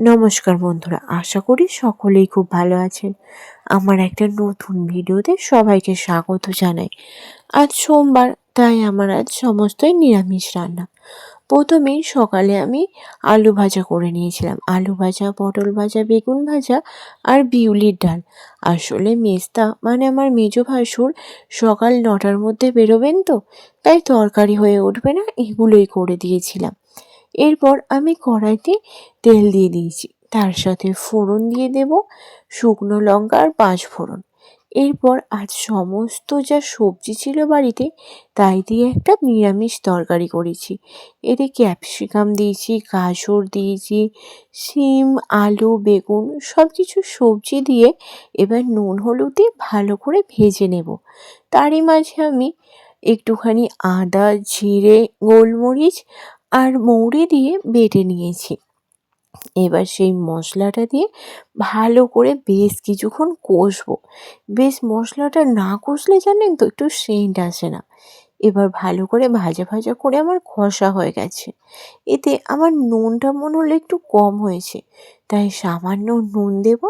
নমস্কার বন্ধুরা, আশা করি সকলেই খুব ভালো আছেন। আমার একটা নতুন ভিডিওতে সবাইকে স্বাগত জানাই। আজ সোমবার, তাই আমার আজ সমস্তই নিরামিষ রান্না। প্রথমেই সকালে আমি আলু ভাজা করে নিয়েছিলাম। আলু ভাজা, পটল ভাজা, বেগুন ভাজা আর বিউলির ডাল। আসলে মেস্তা মানে আমার মেজো ভাসুর, সকাল নটার মধ্যে বেরোবেন তো, তাই তরকারি হয়ে উঠবে না, এগুলোই করে দিয়েছিলাম। এরপর আমি কড়াইতে তেল দিয়ে দিয়েছি। তার সাথে ফোড়ন দিয়ে দেব, শুকনো লঙ্কা আর পাঁচ ফোড়ন। এরপর আজ সমস্ত যা সবজি ছিল বাড়িতে, তাই দিয়ে একটা নিরামিষ তরকারি করেছি। এতে ক্যাপসিকাম দিয়েছি, গাজর দিয়েছি, শিম, আলু, বেগুন সব কিছু সবজি দিয়ে এবার নুন হলুদ ভালো করে ভেজে নেব। তারই মাঝে আমি একটুখানি আদা, জিরে, গোলমরিচ আর মৌরি দিয়ে বেটে নিয়েছি। এবার সেই মশলাটা দিয়ে ভালো করে বেশ কিছুক্ষণ কষবো। বেশ মশলাটা না কষলে জানেন তো একটু সেন্ট আসে না। এবার ভালো করে ভাজা ভাজা করে আমার খসা হয়ে গেছে। এতে আমার নুনটা মনে হলো একটু কম হয়েছে। তাই সামান্য নুন দেব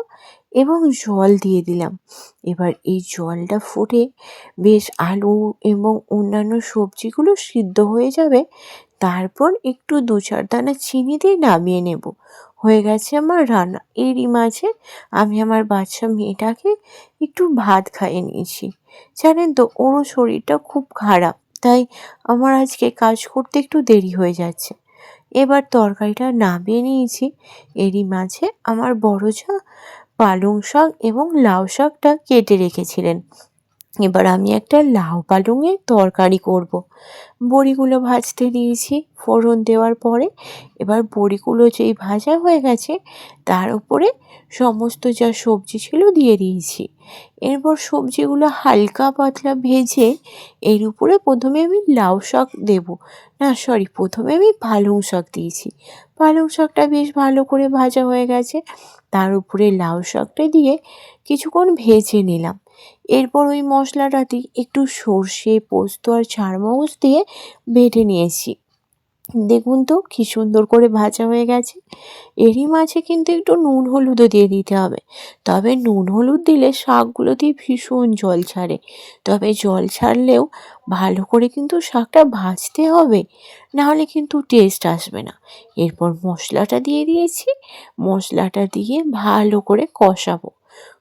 এবং জল দিয়ে দিলাম। এবার এই জলটা ফুটে বেশ আলু এবং অন্যান্য সবজিগুলো সিদ্ধ হয়ে যাবে। তারপর একটু দু চার দানা চিনি দিয়ে নামিয়ে নেব। হয়ে গেছে আমার রান্না। এরই মাঝে আমি আমার বাচ্চা মেয়েটাকে একটু ভাত খাইয়ে নিয়েছি। জানেন তো ওরও শরীরটা খুব খারাপ, তাই আমার আজকে কাজ করতে একটু দেরি হয়ে যাচ্ছে। এবার তরকারিটা নামিয়ে নিয়েছি। এরই মাঝে আমার বড় যা পালং শাক এবং লাউ শাকটা কেটে রেখেছিলেন। এবার আমি একটা লাউ পালংয়ের তরকারি করব। বড়িগুলো ভাজতে দিয়েছি ফোড়ন দেওয়ার পরে। এবার বড়িগুলো যেই ভাজা হয়ে গেছে, তার উপরে সমস্ত যা সবজি ছিল দিয়ে দিয়েছি। এরপর সবজিগুলো হালকা পাতলা ভেজে এর উপরে প্রথমে আমি লাউ শাক দেব। না সরি প্রথমে আমি পালং শাক দিয়েছি। পালং শাকটা বেশ ভালো করে ভাজা হয়ে গেছে। তার উপরে লাউ শাকটা দিয়ে কিছুক্ষণ ভেজে নিলাম। এরপর ওই মশলাটাতে একটু সর্ষে, পোস্ত আর চারমগজ দিয়ে বেটে নিয়েছি। দেখুন তো কী সুন্দর করে ভাজা হয়ে গেছে। এরই মাঝে কিন্তু একটু নুন হলুদও দিয়ে দিতে হবে। তবে নুন হলুদ দিলে শাকগুলো দিয়ে ভীষণ জল ছাড়ে। তবে জল ছাড়লেও ভালো করে কিন্তু শাকটা ভাজতে হবে, নাহলে কিন্তু টেস্ট আসবে না। এরপর মশলাটা দিয়ে দিয়েছি। মশলাটা দিয়ে ভালো করে কষাবো।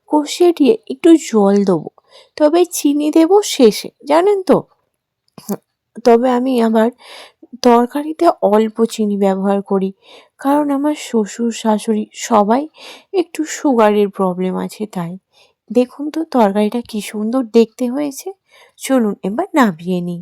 কষিয়ে দিয়ে একটু জল দেবো। তবে চিনি দেবো শেষে, জানেন তো? তবে আমি আবার তরকারিতে অল্প চিনি ব্যবহার করি, কারণ আমার শ্বশুর, শাশুড়ি সবাই একটু সুগারের প্রবলেম আছে তাই। দেখুন তো তরকারিটা কী সুন্দর দেখতে হয়েছে। চলুন এবার নামিয়ে নিই।